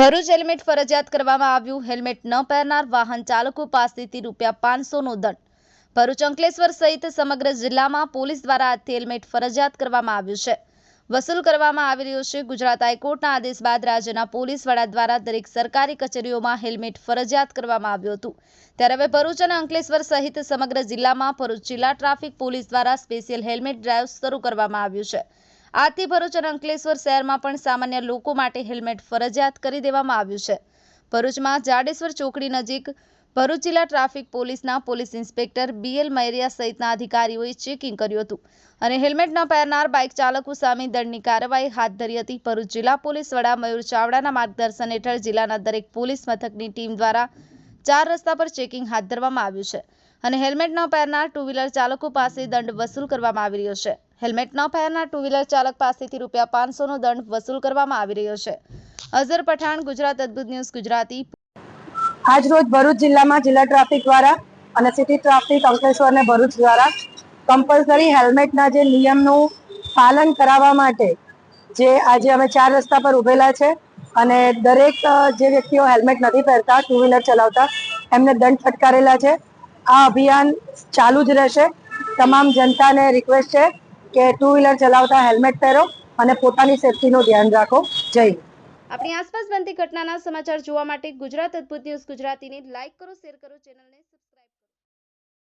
Bharuch helmet ફરજિયાત કરવામાં આવ્યું. હેલ્મેટ ન પહેરનાર વાહન ચાલકો પાસેથી રૂપિયા પાંચસોનો દંડ. ભરૂચ અંકલેશ્વર સહિત સમગ્ર જિલ્લામાં પોલીસ દ્વારા આજથી હેલ્મેટ ફરજિયાત કરવામાં આવ્યું છે. વસૂલ કરવામાં આવી રહ્યો છે. ગુજરાત હાઈકોર્ટના આદેશ બાદ રાજ્યના પોલીસ વડા દ્વારા દરેક સરકારી કચેરીઓમાં હેલ્મેટ ફરજિયાત કરવામાં આવ્યું હતું. ત્યારે હવે ભરૂચ અને અંકલેશ્વર સહિત સમગ્ર જિલ્લામાં ભરૂચ જિલ્લા ટ્રાફિક પોલીસ દ્વારા સ્પેશિયલ હેલ્મેટ ડ્રાઈવ શરૂ કરવામાં આવ્યું છે. આથી ભરૂચ અને અંકલેશ્વર શહેરમાં પણ સામાન્ય લોકો માટે હેલ્મેટ ફરજિયાત કરી દેવામાં આવ્યું છે. ભરૂચમાં જાડેશ્વર ચોકડી નજીક ભરૂચ જિલ્લા ટ્રાફિક પોલીસના પોલીસ ઇન્સ્પેક્ટર બીએલ મૈરિયા સહિતના અધિકારીઓએ ચેકિંગ કર્યું હતું અને હેલ્મેટ ન પહેરનાર બાઇક ચાલકો સામે દંડની કાર્યવાહી હાથ ધરી હતી. ભરૂચ જિલ્લા પોલીસ વડા મયુર ચાવડાના માર્ગદર્શન હેઠળ જિલ્લાના દરેક પોલીસ મથકની ટીમ દ્વારા ચાર રસ્તા પર ચેકિંગ હાથ ધરવામાં આવ્યું છે અને હેલ્મેટ ન પહેરનાર ટુ વ્હીલર ચાલકો પાસે દંડ વસૂલ કરવામાં આવી રહ્યો છે. હેલ્મેટ ન પહેરનાર ટુ વ્હીલર ચાલક પાસેથી રૂપિયા પાંચસોનો દંડ વસૂલ કરવામાં આવી રહ્યો છે. અઝર પઠાણ, ગુજરાત અદ્ભુત ન્યૂઝ, ગુજરાતી. આજ રોજ ભરૂચ જિલ્લામાં જિલ્લા ટ્રાફિક દ્વારા અને સિટી ટ્રાફિક અંકલેશ્વર અને ભરૂચ દ્વારા કમ્પલસરી હેલ્મેટના જે નિયમનું પાલન કરાવવા માટે જે આજે અમે ચાર રસ્તા પર ઉભેલા છે અને દરેક જે વ્યક્તિઓ હેલ્મેટ નથી પહેરતા ટુ વ્હીલર ચલાવતા, એમને દંડ ફટકારેલા છે. આ અભિયાન ચાલુ જ રહેશે. તમામ જનતાને રિક્વેસ્ટ છે કે ટુ વ્હીલર ચલાવતા હેલ્મેટ પહેરો અને પોતાની સેફટીનું ધ્યાન રાખો. જય. આપણી આસપાસ બનતી ઘટનાના સમાચાર જોવા માટે ગુજરાત અદ્ભુત ન્યૂઝ ગુજરાતીને લાઈક કરો શેર કરો ચેનલને